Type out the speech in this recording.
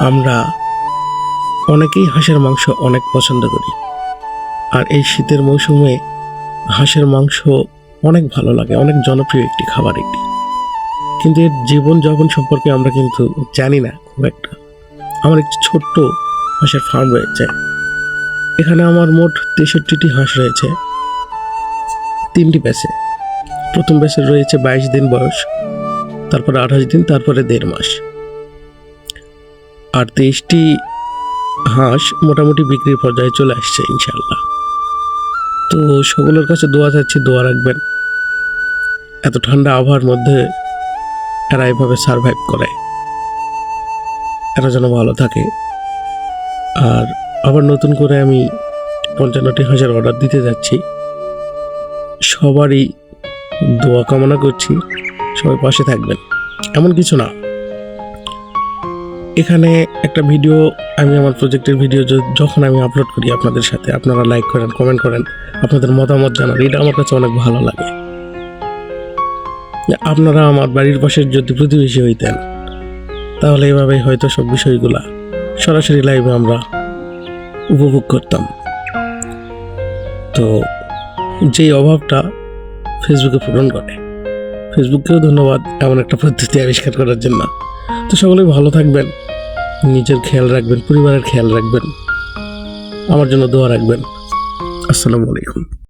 আমরা অনেকেই হাঁসের মাংস অনেক পছন্দ করি। আর এই শীতের মৌসুমে হাঁসের মাংস অনেক ভালো লাগে, অনেক জনপ্রিয় একটি খাবার এটি। কিন্তু এর জীবন যাপন সম্পর্কে আমরা কিন্তু জানি না খুব একটা। আমার একটি ছোট্ট হাঁসের ফার্ম রয়েছে। এখানে আমার মোট তেষট্টিটি হাঁস রয়েছে। তিনটি ব্যাচে। প্রথম ব্যাচের রয়েছে বাইশ দিন বয়স, তারপরে আঠাশ দিন, তারপরে দেড় মাস। আর তেইশটি হাঁস মোটামুটি বিক্রির পর্যায়ে চলে আসছে ইনশাল্লাহ তো সকলের কাছে দোয়া চাচ্ছি, দোয়া রাখবেন। এত ঠান্ডা আবহাওয়ার মধ্যে এরা এভাবে সারভাইভ করে। এরা যেন ভালো থাকে। আর আবার নতুন করে আমি পঞ্চান্নটি হাজার অর্ডার দিতে যাচ্ছি। সবারই দোয়া কামনা করছি। সবাই পাশে থাকবেন। এমন কিছু না। এখানে একটা ভিডিও, আমি আমার প্রজেক্টের ভিডিও যখন আমি আপলোড করি আপনাদের সাথে, আপনারা লাইক করেন কমেন্ট করেন, আপনাদের মতামত জানান, এটা আমার কাছে অনেক ভালো লাগে। আপনারা আমার বাড়ির পাশের যদি প্রতিবেশী হইতেন, তাহলে এভাবেই হয়তো সব বিষয়গুলা সরাসরি লাইভে আমরা উপভোগ করতাম। তো যেই অভাবটা ফেসবুকে পূরণ করে ফেসবুককেও ধন্যবাদ এমন একটা পদ্ধতি আবিষ্কার করার জন্য। তো সকলেই ভালো থাকবেন। নিজের খেয়াল রাখবেন পরিবারের খেয়াল রাখবেন। আমার জন্য দোয়া রাখবেন। আসসালামু আলাইকুম।